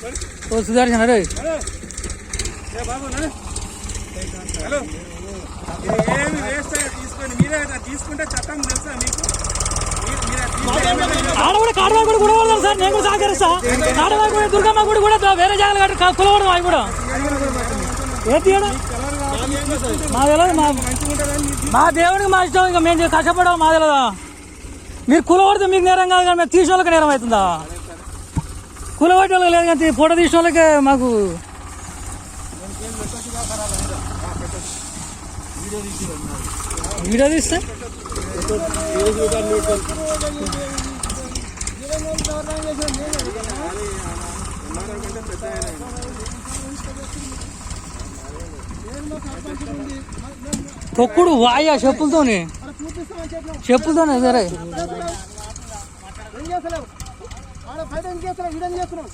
ఓ సుదర్శన్ అరే. హలో. ఇది ఏమి వేస్ట్ మీరే తీసుకుంటే చట్టం తెలుసా మీకు? కూడా సార్. నేను కూడా సహకరిస్తా. కూడా దుర్గమ్మ గుడి కూడా వేరే జాగాలు కట్టి కులవడం అవి కూడా. ఏ తీయడం? మా తెలియదు మా మా దేవుడికి మా ఇష్టం. ఇంకా మేము కష్టపడడం మా తెలియదా మీరు కులవడితే మీకు నేరం కాదు కానీ మేము తీసిన వాళ్ళకి నేరం అవుతుందా? కూల వాళ్ళకి లేదు కానీ ఫోటో తీసిన వాళ్ళకే మాకు వీడియో తీస్తే? తొక్కుడు వాయా చెప్పులతోనే. చెప్పులతోనే సరే. ఆడ బయట ఏం చేస్తున్నావు? ఈడేం చేస్తున్నావు?